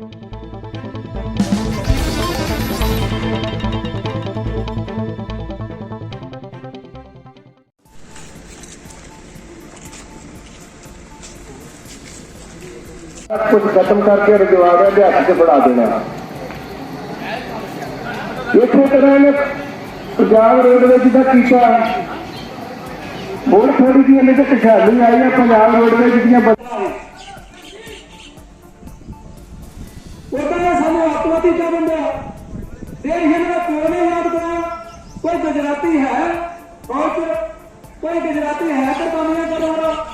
ਕੁਝ ਖਤਮ ਕਰਕੇ ਰਜਵਾੜਿਆਂ ਦੇ ਹੱਥ 'ਚ ਫੜਾ ਦੇਣਾ ਇਸੇ ਤਰ੍ਹਾਂ ਨੇ ਪੰਜਾਬ ਰੋਡਵੇਜ਼ ਦਾ ਕੀਤਾ ਹੁਣ ਥੋੜੀ ਜਿਹੀ ਇਹਨੇ ਤੇ ਖੁਸ਼ਹਾਲੀ ਆਈ ਹੈ ਪੰਜਾਬ ਰੋਡਵੇਜ਼ ਦੀਆਂ ਸਾਨੂੰ ਆਤਮਤੀ ਕਰ ਦਿੰਦਾ ਦਾ ਪਿਓ ਨੇ ਯਾਦ ਕਰਾ ਕੋਈ ਗੁਜਰਾਤੀ ਹੈ? ਬਹੁਤ ਕੋਈ ਗੁਜਰਾਤੀ ਹੈ ਤਾਂ ਕਾਮਿਆਂ ਕਰੋਗਾ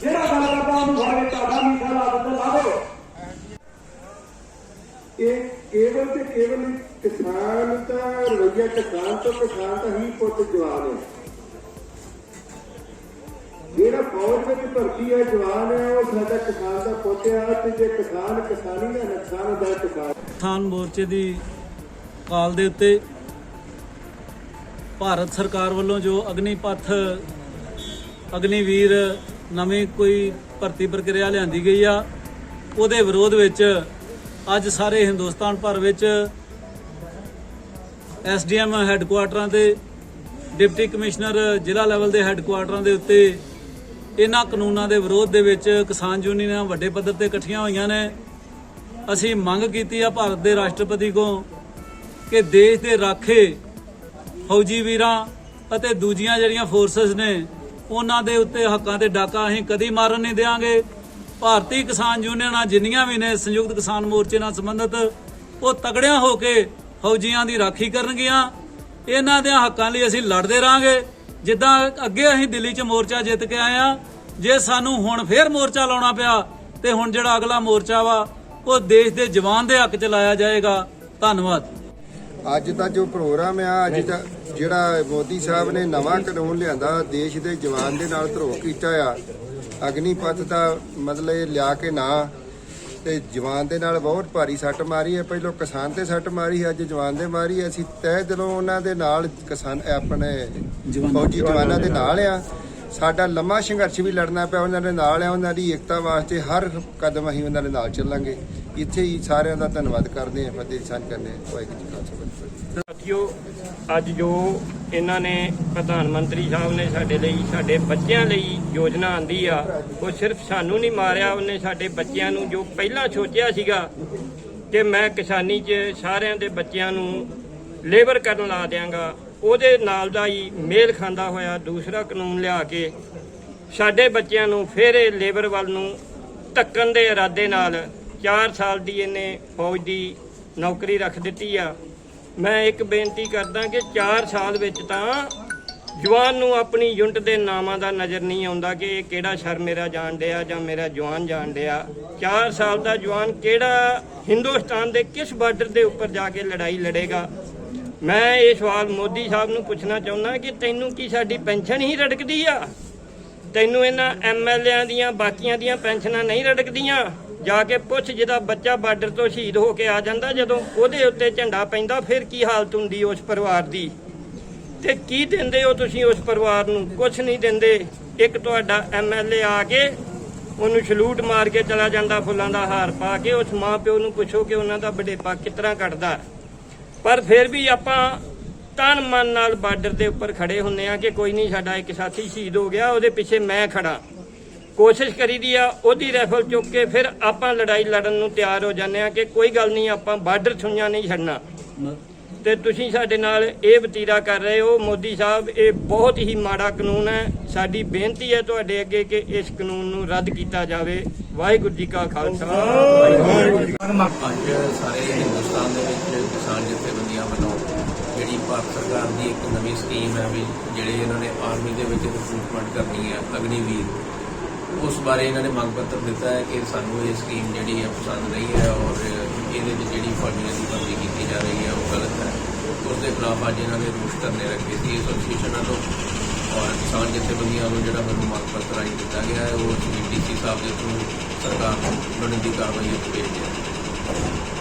ਜਿਹੜਾ ਗੱਲ ਕਰਦਾ ਉਹਨੂੰ ਭਾਵੇਂ ਤੁਹਾਡਾ ਮੀਠਾ ਲਾ ਦਿੰਦਾ ਲਾ ਦਿਓ। ਇਹ ਕੇਵਲ ਤੇ ਕੇਵਲ ਕਿਸਾਨ ਤਾਂ ਰਵਈਆ ਕਿਸਾਨ ਤੋਂ ਕਿਸਾਨ ਤਾਂ ਹੀ ਪੁੱਤ ਜਵਾਨ ਹੈ। ਫੌਜ ਵਿੱਚ ਭਰਤੀ ਹੈ, ਜਵਾਨ ਹੈ, ਉਹ ਸਾਡਾ ਕਿਸਾਨ ਦਾ ਪੁੱਤ ਹੈ ਤੇ ਜੇ ਕਿਸਾਨ ਕਿਸਾਨੀ ਦਾ ਨੁਕਸਾਨ ਹੁੰਦਾ ਕਿਸਾਨ ਕਿਸਾਨ ਮੋਰਚੇ ਦੀ ਕਾਲ ਦੇ ਉੱਤੇ ਭਾਰਤ ਸਰਕਾਰ ਵੱਲੋਂ ਜੋ ਅਗਨੀਪਥ ਅਗਨੀਵੀਰ ਨਵੀਂ ਕੋਈ ਭਰਤੀ ਪ੍ਰਕਿਰਿਆ ਲਿਆਂਦੀ ਗਈ ਆ, ਉਹਦੇ ਵਿਰੋਧ ਵਿੱਚ ਅੱਜ ਸਾਰੇ ਹਿੰਦੁਸਤਾਨ ਭਰ ਵਿੱਚ ਐਸਡੀਐਮ ਹੈੱਡਕੁਆਟਰਾਂ ਦੇ ਡਿਪਟੀ ਕਮਿਸ਼ਨਰ ਜ਼ਿਲ੍ਹਾ ਲੈਵਲ ਦੇ ਹੈੱਡਕੁਆਟਰਾਂ ਦੇ ਉੱਤੇ ਇਹਨਾਂ ਕਾਨੂੰਨਾਂ ਦੇ ਵਿਰੋਧ ਦੇ ਵਿੱਚ ਕਿਸਾਨ ਯੂਨੀਅਨਾਂ ਵੱਡੇ ਪੱਧਰ ਤੇ ਇਕੱਠੀਆਂ ਹੋਈਆਂ ਨੇ। ਅਸੀਂ ਮੰਗ ਕੀਤੀ ਆ ਭਾਰਤ ਦੇ ਰਾਸ਼ਟਰਪਤੀ ਕੋਲ ਕਿ ਦੇਸ਼ ਦੇ ਰਾਖੇ, ਫੌਜੀ ਵੀਰਾਂ ਅਤੇ ਦੂਜੀਆਂ ਜਿਹੜੀਆਂ ਫੋਰਸਸ ਨੇ, ਉਹਨਾਂ ਦੇ ਉੱਤੇ ਹੱਕਾਂ ਤੇ ਡਾਕਾ ਅਸੀਂ ਕਦੀ ਮਾਰਨ ਨਹੀਂ ਦੇਵਾਂਗੇ ਭਾਰਤੀ ਕਿਸਾਨ ਯੂਨੀਅਨਾਂ ਜਿੰਨੀਆਂ ਵੀ ਨੇ ਸੰਯੁਕਤ ਕਿਸਾਨ ਮੋਰਚੇ ਨਾਲ ਸੰਬੰਧਿਤ, ਉਹ ਤਗੜਿਆਂ ਹੋ ਕੇ ਫੌਜੀਆਂ ਦੀ ਰਾਖੀ ਕਰਨਗੀਆਂ। ਇਹਨਾਂ ਦੇ ਹੱਕਾਂ ਲਈ ਅਸੀਂ ਲੜਦੇ ਰਾਂਗੇ ਜਿੱਦਾਂ ਅੱਗੇ ਅਸੀਂ ਦਿੱਲੀ 'ਚ ਮੋਰਚਾ ਜਿੱਤ ਕੇ ਆਏ ਆ, ਜੇ ਸਾਨੂੰ ਹੁਣ ਫੇਰ ਮੋਰਚਾ ਲਾਉਣਾ ਪਿਆ, ਤੇ ਹੁਣ ਜਿਹੜਾ ਅਗਲਾ ਮੋਰਚਾ ਵਾ, ਉਹ ਦੇਸ਼ ਦੇ ਜਵਾਨ ਦੇ ਹੱਕ 'ਚ ਲਾਇਆ ਜਾਏਗਾ। ਧੰਨਵਾਦ। ਅੱਜ ਦਾ ਜੋ ਪ੍ਰੋਗਰਾਮ ਆ, ਅੱਜ ਦਾ ਜਿਹੜਾ ਮੋਦੀ ਸਾਹਿਬ ਨੇ ਨਵਾਂ ਕਾਨੂੰਨ ਲਿਆਂਦਾ, ਦੇਸ਼ ਦੇ ਜਵਾਨ ਦੇ ਨਾਲ ਧਰੋਹ ਕੀਤਾ ਆ, ਅਗਨੀਪਥ ਦਾ ਮਤਲਬ ਲਿਆ ਕੇ ਨਾ ਤੇ ਜਵਾਨ ਦੇ ਨਾਲ ਬਹੁਤ ਭਾਰੀ ਸੱਟ ਮਾਰੀ ਹੈ। ਪਹਿਲਾਂ ਕਿਸਾਨ ਤੇ ਸੱਟ ਮਾਰੀ ਅੱਜ ਜਵਾਨ ਦੇ ਮਾਰੀ ਹੈ। ਅਸੀਂ ਤਹਿ ਦਿਲੋਂ ਉਹਨਾਂ ਦੇ ਨਾਲ ਕਿਸਾਨ ਆਪਣੇ ਫੌਜੀ ਜਵਾਨਾਂ ਦੇ ਨਾਲ ਆ। ਸਾਡਾ ਲੰਮਾ ਸੰਘਰਸ਼ ਵੀ ਲੜਨਾ ਪਿਆ ਉਹਨਾਂ ਦੇ ਨਾਲ ਆ ਉਹਨਾਂ ਦੀ ਏਕਤਾ ਵਾਸਤੇ ਹਰ ਕਦਮ ਅਸੀਂ ਉਹਨਾਂ ਦੇ ਨਾਲ ਚੱਲਾਂਗੇ। ਇੱਥੇ ਹੀ ਸਾਰਿਆਂ ਦਾ ਧੰਨਵਾਦ ਕਰਦੇ ਹਾਂ। ਫਤਿਹ ਸਾਂਝ ਕਰਨੇ ਵਾਹਿਗੁਰੂ ਜੀ ਕਾ ਖਾਲਸਾ ਵਾਹਿਗੁਰੂ ਜੀ ਕੀ ਫਤਿਹ। ਸਾਥੀਓ, ਅੱਜ ਜੋ ਇਹਨਾਂ ਨੇ ਪ੍ਰਧਾਨ ਮੰਤਰੀ ਸਾਹਿਬ ਨੇ ਸਾਡੇ ਲਈ, ਸਾਡੇ ਬੱਚਿਆਂ ਲਈ ਯੋਜਨਾ ਆਂਦੀ ਆ, ਉਹ ਸਿਰਫ ਸਾਨੂੰ ਨਹੀਂ ਮਾਰਿਆ, ਉਹਨੇ ਸਾਡੇ ਬੱਚਿਆਂ ਨੂੰ ਜੋ ਪਹਿਲਾਂ ਸੋਚਿਆ ਸੀਗਾ ਕਿ ਮੈਂ ਕਿਸਾਨੀ 'ਚ ਸਾਰਿਆਂ ਦੇ ਬੱਚਿਆਂ ਨੂੰ ਲੇਬਰ ਕਰਨ ਲਾ ਦਿਆਂਗਾ, ਉਹਦੇ ਨਾਲ ਦਾ ਹੀ ਮੇਲ ਖਾਂਦਾ ਹੋਇਆ ਦੂਸਰਾ ਕਾਨੂੰਨ ਲਿਆ ਕੇ ਸਾਡੇ ਬੱਚਿਆਂ ਨੂੰ ਫਿਰ ਇਹ ਲੇਬਰ ਵੱਲ ਨੂੰ ਧੱਕਣ ਦੇ ਇਰਾਦੇ ਨਾਲ 4 ਸਾਲ ਦੀ ਇਹਨੇ ਫੌਜ ਦੀ ਨੌਕਰੀ ਰੱਖ ਦਿੱਤੀ ਆ। ਮੈਂ ਇੱਕ ਬੇਨਤੀ ਕਰਦਾ ਕਿ 4 ਸਾਲ ਵਿੱਚ ਤਾਂ ਜਵਾਨ ਨੂੰ ਆਪਣੀ ਯੂਨਿਟ ਦੇ ਨਾਮਾਂ ਦਾ ਨਜ਼ਰ ਨਹੀਂ ਆਉਂਦਾ ਕਿ ਇਹ ਕਿਹੜਾ ਸ਼ਰ ਮੇਰਾ ਜਾਣ ਡਿਆ ਜਾਂ ਮੇਰਾ ਜਵਾਨ ਜਾਣ ਡਿਆ। 4 ਸਾਲ ਦਾ ਜਵਾਨ ਕਿਹੜਾ ਹਿੰਦੁਸਤਾਨ ਦੇ ਕਿਸ ਬਾਰਡਰ ਦੇ ਉੱਪਰ ਜਾ ਕੇ ਲੜਾਈ ਲੜੇਗਾ? ਮੈਂ ਇਹ ਸਵਾਲ ਮੋਦੀ ਸਾਹਿਬ ਨੂੰ ਪੁੱਛਣਾ ਚਾਹੁੰਦਾ ਕਿ ਤੈਨੂੰ ਕੀ ਸਾਡੀ ਪੈਨਸ਼ਨ ਹੀ ਰੜਕਦੀ ਆ? ਤੈਨੂੰ ਇਹਨਾਂ ਐਮਐਲਏਆਂ ਦੀਆਂ ਬਾਕੀਆਂ ਦੀਆਂ ਪੈਨਸ਼ਨਾਂ ਨਹੀਂ ਰੜਕਦੀਆਂ? ਜਾ ਕੇ ਪੁੱਛ ਜਿਹਦਾ ਬੱਚਾ ਬਾਰਡਰ ਤੋਂ ਸ਼ਹੀਦ ਹੋ ਕੇ ਆ ਜਾਂਦਾ ਜਦੋਂ ਉਹਦੇ ਉੱਤੇ ਝੰਡਾ ਪੈਂਦਾ, ਫਿਰ ਕੀ ਹਾਲਤ ਹੁੰਦੀ ਉਸ ਪਰਿਵਾਰ ਦੀ? ਤੇ ਕੀ ਦਿੰਦੇ ਹੋ ਤੁਸੀਂ ਉਸ ਪਰਿਵਾਰ ਨੂੰ? ਕੁਝ ਨਹੀਂ ਦਿੰਦੇ। ਇੱਕ ਤੁਹਾਡਾ ਐਮਐਲਏ ਆ ਕੇ ਉਹਨੂੰ ਸਲੂਟ ਮਾਰ ਕੇ ਚਲਾ ਜਾਂਦਾ, ਫੁੱਲਾਂ ਦਾ ਹਾਰ ਪਾ ਕੇ ਉਸ ਮਾਂ ਪਿਓ ਨੂੰ ਪੁੱਛੋ ਕਿ ਉਹਨਾਂ ਦਾ ਬੜੇਪਾ ਕਿਸ ਤਰ੍ਹਾਂ ਕੱਟਦਾ ਪਰ ਫਿਰ ਵੀ ਆਪਾਂ ਤਨ ਮਨ ਨਾਲ ਬਾਰਡਰ ਦੇ ਉੱਪਰ ਖੜੇ ਹੁੰਨੇ ਆ ਕਿ ਕੋਈ ਨਹੀਂ, ਸਾਡਾ ਇੱਕ ਸਾਥੀ ਸ਼ਹੀਦ ਹੋ ਗਿਆ, ਉਹਦੇ ਪਿੱਛੇ ਮੈਂ ਖੜਾ ਕੋਸ਼ਿਸ਼ ਕਰੀਦੀ ਆ, ਉਹਦੀ ਰਾਈਫਲ ਚੁੱਕ ਕੇ ਫਿਰ ਆਪਾਂ ਲੜਾਈ ਲੜਨ ਨੂੰ ਤਿਆਰ ਹੋ ਜਾਂਦੇ ਆ ਕਿ ਕੋਈ ਗੱਲ ਨਹੀਂ, ਆਪਾਂ ਬਾਰਡਰ ਛੁਈਆਂ ਨਹੀਂ ਛੱਡਣਾ। ਤੇ ਤੁਸੀਂ ਸਾਡੇ ਨਾਲ ਇਹ ਵਤੀਰਾ ਕਰ ਰਹੇ ਹੋ, ਮੋਦੀ ਸਾਹਿਬ, ਇਹ ਬਹੁਤ ਹੀ ਮਾੜਾ ਕਾਨੂੰਨ ਹੈ। ਸਾਡੀ ਬੇਨਤੀ ਹੈ ਤੁਹਾਡੇ ਅੱਗੇ ਕਿ ਇਸ ਕਾਨੂੰਨ ਨੂੰ ਰੱਦ ਕੀਤਾ ਜਾਵੇ। ਵਾਹਿਗੁਰੂ ਜੀ ਕਾ ਖਾਲਸਾ। ਵਾਹਿਗੁਰੂ ਜੀ ਕੀ ਫਤਿਹ। ਸਾਰੇ ਹਿੰਦੁਸਤਾਨ ਦੇ ਵਿੱਚ ਕਿਸਾਨ ਜਥੇਬੰਦੀਆਂ ਵੱਲੋਂ ਜਿਹੜੀ ਭਾਰਤ ਸਰਕਾਰ ਦੀ ਇੱਕ ਨਵੀਂ ਸਕੀਮ ਹੈ ਵੀ ਜਿਹੜੇ ਇਹਨਾਂ ਨੇ ਆਰਮੀ ਦੇ ਵਿੱਚ ਰਿਕਰੂਟਮੈਂਟ ਕਰਨੀ ਹੈ ਅਗਨੀਵੀਰ ਉਸ ਬਾਰੇ ਇਹਨਾਂ ਨੇ ਮੰਗ ਪੱਤਰ ਦਿੱਤਾ ਹੈ ਕਿ ਸਾਨੂੰ ਇਹ ਸਕੀਮ ਜਿਹੜੀ ਹੈ ਪਸੰਦ ਨਹੀਂ ਹੈ ਔਰ ਇਹਦੇ ਵਿੱਚ ਜਿਹੜੀ ਫੌਜੀਆਂ ਦੀ ਭਰਤੀ ਕੀਤੀ ਜਾ ਰਹੀ ਹੈ ਉਹ ਗਲਤ ਹੈ। ਉਸ ਦੇ ਖਿਲਾਫ ਅੱਜ ਇਹਨਾਂ ਨੇ ਰੋਸ ਧਰਨੇ ਰੱਖੇ ਸੀ ਐਸੋਸੀਏਸ਼ਨ ਵੱਲੋਂ ਔਰ ਕਿਸਾਨ ਜਥੇਬੰਦੀਆਂ ਨੂੰ ਜਿਹੜਾ ਮੈਨੂੰ ਮੰਗ ਪੱਤਰ ਆਈ ਦਿੱਤਾ ਗਿਆ ਹੈ, ਉਹ ਡੀਸੀ ਸਾਹਿਬ ਦੇ ਥਰੂ ਸਰਕਾਰ ਨੂੰ ਬਣਨ ਦੀ ਕਾਰਵਾਈ ਵਿੱਚ ਭੇਜ